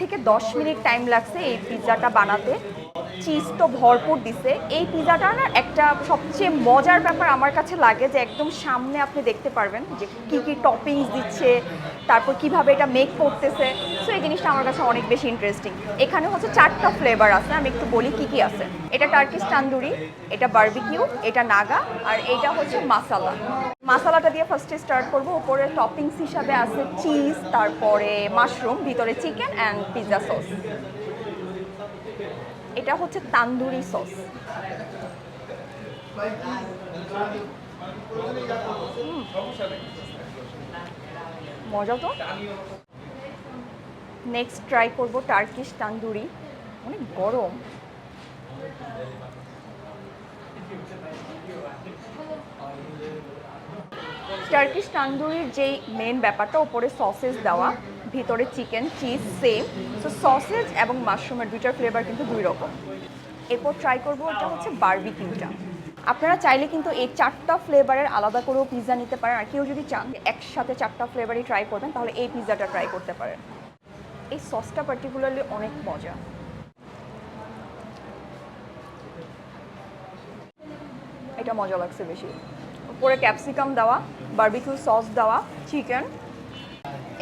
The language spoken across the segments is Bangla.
থেকে দশ মিনিট টাইম লাগছে এই পিৎজাটা বানাতে। চিজ তো ভরপুর দিছে। এই পিৎজাটা না একটা সবচেয়ে মজার ব্যাপার আমার কাছে লাগে যে একদম সামনে আপনি দেখতে পারবেন যে কি কি টপিংস দিচ্ছে, তারপর কীভাবে এটা মেক করতেছে। সো এই জিনিসটা আমার কাছে অনেক বেশি ইন্টারেস্টিং এখানে হচ্ছে চারটা ফ্লেভার আছে, আমি একটু বলি কি কি আছে। এটা টার্কিশ তান্দুরি এটা বার্বিকিউ এটা নাগা আর এটা হচ্ছে মাসালা মাসালাটা দিয়ে ফার্স্টে স্টার্ট করব। উপরে টপিংস হিসাবে আছে চিজ তারপরে মাশরুম ভিতরে চিকেন অ্যান্ড পিৎজা সস এটা হচ্ছে তান্দুরি সস। মজা তো? নেক্সট ট্রাই করব টার্কিশ তান্দুরি। অনেক গরম। টার্কিশ তান্দুরির যেই মেন ব্যাপারটা ওপরে সসেস দেওয়া। ভিতরে chicken, cheese same so sausage এবং মাশরুমের দুইটার ফ্লেভার কিন্তু দুই রকম। এরপর ট্রাই করব, এটা হচ্ছে বারবিকিউটা আপনারা চাইলে কিন্তু এই চারটা ফ্লেভারের আলাদা করেও পিৎজা নিতে পারেন। আর কেউ যদি চান একসাথে চারটা ফ্লেভারই ট্রাই করবেন তাহলে এই পিৎজাটা ট্রাই করতে পারেন। এই সসটা পার্টিকুলারলি অনেক মজা। এটা মজা লাগছে বেশি। উপরে ক্যাপসিকাম দেওয়া বার্বিকিউ সস দেওয়া চিকেন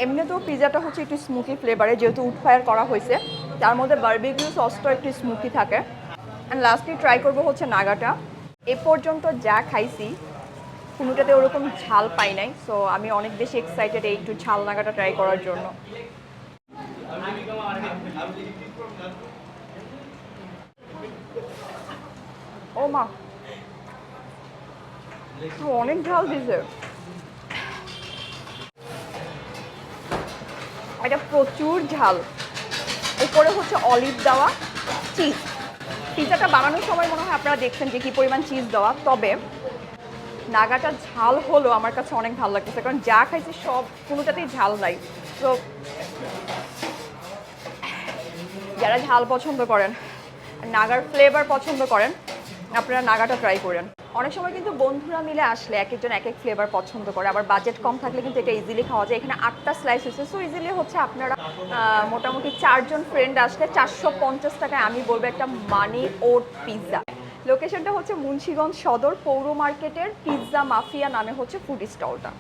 এমনিতেও পিৎজাটা হচ্ছে একটু স্মুকি ফ্লেভারে যেহেতু উডফায়ার করা হয়েছে। তার মধ্যে বারবিকিউ সসটা একটু স্মুকি থাকে। অ্যান্ড লাস্টলি ট্রাই করব হচ্ছে নাগাটা। এ পর্যন্ত যা খাইছি, কোনোটাতে ওরকম ঝাল পাই নাই। সো আমি অনেক বেশি এক্সাইটেড এই একটু ঝাল নাগাটা ট্রাই করার জন্য। ও মা অনেক ঝাল দিছে। এটা প্রচুর ঝাল। উপরে হচ্ছে অলিভ দেওয়া চিজ। পিৎজাটা বানানোর সময় মনে হয় আপনারা দেখছেন যে কী পরিমাণ চিজ দেওয়া। তবে নাগাটা ঝাল হলো আমার কাছে অনেক ভালো লাগতেছে, কারণ যা খাইছি সব কোনোটাতেই ঝাল নাই। তো যারা ঝাল পছন্দ করেন নাগার ফ্লেভার পছন্দ করেন আপনারা নাগাটা ট্রাই করেন। অনেক সময় কিন্তু বন্ধুরা মিলে আসলে এক একজন এক এক ফ্লেভার পছন্দ করে, আবার বাজেট কম থাকলে কিন্তু এটা ইজিলি খাওয়া যায়। এখানে আটটা স্লাইস হয়েছে সো ইজিলি হচ্ছে আপনারা মোটামুটি চারজন ফ্রেন্ড আসলে চারশো পঞ্চাশ টাকায় আমি বলব একটা মানি ওট পিৎজা লোকেশনটা হচ্ছে মুন্সিগঞ্জ সদর, পৌর মার্কেটের পিৎজা মাফিয়া নামে হচ্ছে ফুড স্টলটা